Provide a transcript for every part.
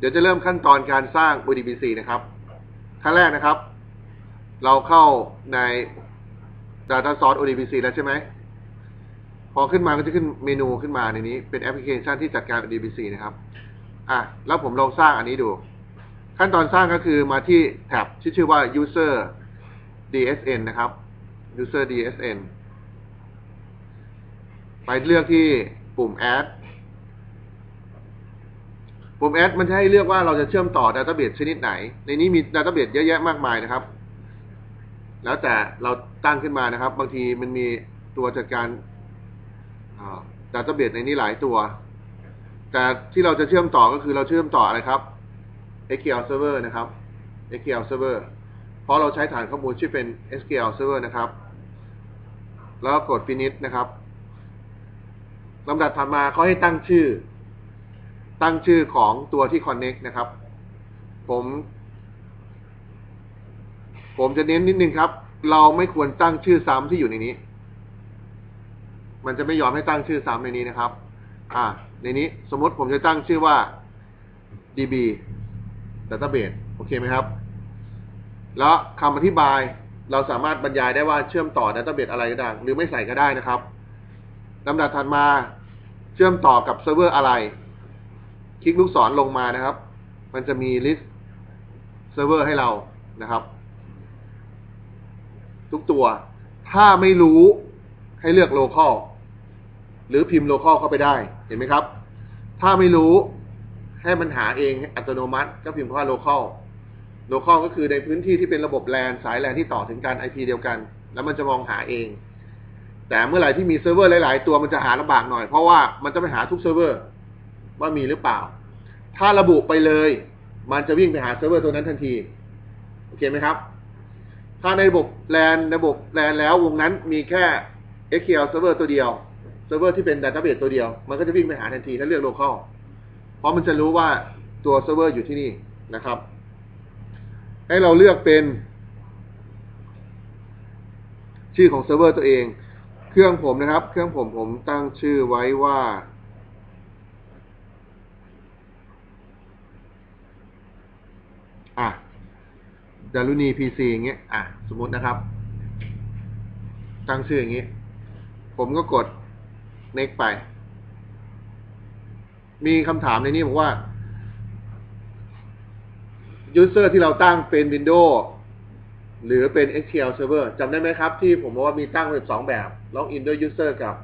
เดี๋ยวจะเริ่มขั้นตอนการสร้าง ODBC นะครับ ขั้นแรกนะครับ เราเข้าใน Data Source ODBC แล้วใช่ไหม พอขึ้นมาก็จะขึ้นเมนูขึ้นมาในนี้ เป็นแอปพลิเคชันที่จัดการ ODBC นะครับ อะ แล้วผมลองสร้างอันนี้ดู ขั้นตอนสร้างก็คือมาที่แท็บที่ชื่อว่า user dsn นะครับ user dsn ไปเลือกที่ปุ่ม add ปุ่ม add มันจะให้เลือกว่าเราจะเชื่อมต่อ database ชนิดไหน ในนี้มี database เยอะแยะมากมายนะครับ แล้วแต่เราตั้งขึ้นมานะครับ บางทีมันมีตัวจัดการ database ในนี้หลายตัว แต่ที่เราจะเชื่อมต่อก็คือเราเชื่อมต่ออะไรครับ SQL Server นะครับ SQL Server เพราะเราใช้ฐานข้อมูลชื่อเป็น SQL Server นะครับ แล้วกด finish นะครับลำดับถัดมาเขาให้ตั้งชื่อ ตั้งชื่อของตัวที่ connect นะครับ ผม ผมจะเน้นนิดนึงครับ เราไม่ควรตั้งชื่อซ้ำที่อยู่ในนี้ มันจะไม่ยอมให้ตั้งชื่อซ้ำในนี้นะครับ อ่า ในนี้สมมติผมจะตั้งชื่อว่า db database โอเคไหมครับ แล้วคำอธิบายเราสามารถบรรยายได้ว่าเชื่อมต่อ database อะไรก็ได้ หรือไม่ใส่ก็ได้นะครับลำดับถัดมาเชื่อมต่อกับเซิร์ฟเวอร์อะไร คลิกลูกศรลงมานะครับ มันจะมีลิสต์เซิร์ฟเวอร์ให้เรานะครับ ทุกตัว ถ้าไม่รู้ให้เลือก local หรือพิมพ์ local เข้าไปได้ เห็นไหมครับ ถ้าไม่รู้ให้มันหาเองอัตโนมัติ ก็พิมพ์ว่า local local ก็คือในพื้นที่ที่เป็นระบบแลนสายแลนที่ต่อถึงการ IP เดียวกัน แล้วมันจะมองหาเอง แต่เมื่อไหร่ที่มีเซิร์ฟเวอร์หลาย ๆ ตัวมันจะหาลำบากหน่อย เพราะว่ามันจะไปหาทุกเซิร์ฟเวอร์ ว่ามีหรือเปล่า ถ้าระบุไปเลย มันจะวิ่งไปหาเซิร์ฟเวอร์ตัวนั้นทันที โอเคไหมครับ ถ้าในระบบแลนระบบแลนแล้ววงนั้นมีแค่ SQL Server ตัวเดียวเซิร์ฟเวอร์ที่เป็น Database ตัวเดียว มันก็จะวิ่งไปหาทันทีถ้าเลือก local เพราะมันจะรู้ว่าตัวเซิร์ฟเวอร์อยู่ที่นี่นะครับ ให้เราเลือกเป็นชื่อของเซิร์ฟเวอร์ตัวเอง เครื่องผมนะครับ เครื่องผมผมตั้งชื่อไว้ว่า อะดารุณีพีซีอย่างเงี้ยอะสมมตินะครับ ตั้งชื่ออย่างงี้ ผมก็กด next ไป มีคำถามในนี้บอกว่า user ที่เราตั้งเป็น Windows หรือเป็น SQL Server จำได้ไหมครับที่ผมบอกว่ามีตั้งเป็นสองแบบ log in ด้วย user กับ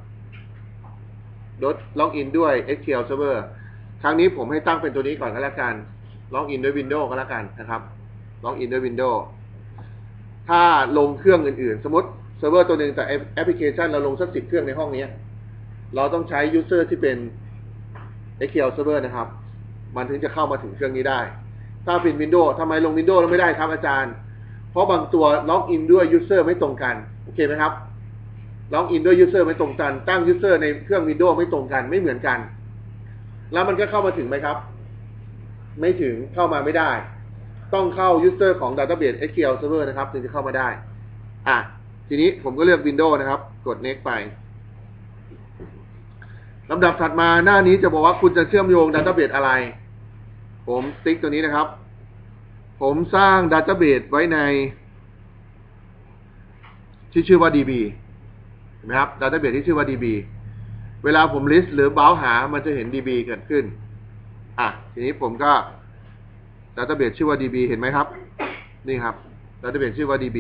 log in ด้วย SQL Server ครั้งนี้ผมให้ตั้งเป็นตัวนี้ก่อนก็แล้วกัน log in ด้วย Windows ก็แล้วกันนะครับ log in ด้วย Windows ถ้าลงเครื่องอื่นๆ สมมติเซิร์ฟเวอร์ตัวหนึ่งแต่แอปพลิเคชันเราลงสักสิบเครื่องในห้องนี้ เราต้องใช้ user ที่เป็น SQL Server นะครับ มันถึงจะเข้ามาถึงเครื่องนี้ได้ ถ้าเป็น Windows ทำไมลง Windows แล้วไม่ได้ครับอาจารย์ เพราะบางตัวล็อกอินด้วย User ไม่ตรงกัน โอเคไหมครับล็อกอินด้วย User ไม่ตรงกัน ตั้ง User ในเครื่อง Windows ไม่ตรงกันไม่เหมือนกัน แล้วมันก็เข้ามาถึงไหมครับ ไม่ถึงเข้ามาไม่ได้ ต้องเข้า User ของ Database SQL Server นะครับถึงจะเข้ามาได้ อะ ทีนี้ผมก็เลือก Windows นะครับ กด Next ไปลำดับถัดมาหน้านี้จะบอกว่าคุณจะเชื่อมโยงดัตเตอร์เบสอะไร ผมติ๊กตัวนี้นะครับ ผมสร้างดัตเตอร์เบสไว้ใน ที่ชื่อว่า DB เห็นไหมครับดัตเตอร์เบสที่ชื่อว่า DB เวลาผม list หรือ b บ o หา มันจะเห็น DB เกิดขึ้น อะทีนี้ผมก็ดัตเตอร์เบสชื่อว่า DB เห็นไหมครับ นี่ครับดัตเตอร์เบสชื่อว่า DB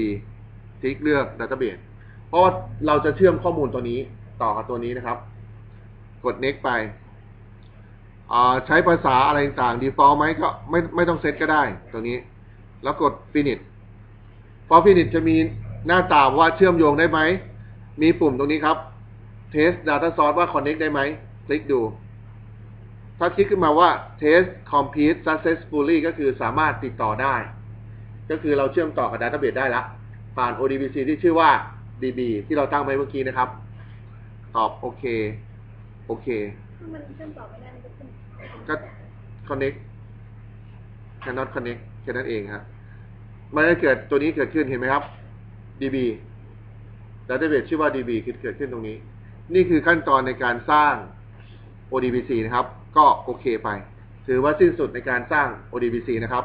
ติ๊กเลือกดัตเตอร์เบสเพราะเราจะเชื่อมข้อมูลตัวนี้ต่อกับตัวนี้นะครับ กด next ไปใช้ภาษาอะไรต่าง default ไหมก็ไม่ไม่ต้องเซตก็ได้ตัวนี้ แล้วกด finish พอ finish จะมีหน้าตาว่าเชื่อมโยงได้ไหม มีปุ่มตรงนี้ครับ test data source ว่า connect ได้ไหม คลิกดู ถ้าคลิกขึ้นมาว่า test complete successfully ก็คือสามารถติดต่อได้ ก็คือเราเชื่อมต่อกับ database ได้ละ ผ่าน ODBC ที่ชื่อว่า DB ที่เราตั้งไว้เมื่อกี้นะครับ ตอบโอเค โอเค ถ้ามันเชื่อมต่อไม่ได้มันจะขึ้นก็ connect cannot connect แค่นั้นเองครับมันจะเกิดตัวนี้เกิดขึ้นเห็นไหมครับ db database ชื่อว่า db คือเกิดขึ้นตรงนี้ นี่คือขั้นตอนในการสร้าง odbc นะครับ ก็โอเคไป ถือว่าสิ้นสุดในการสร้าง ODBC นะครับ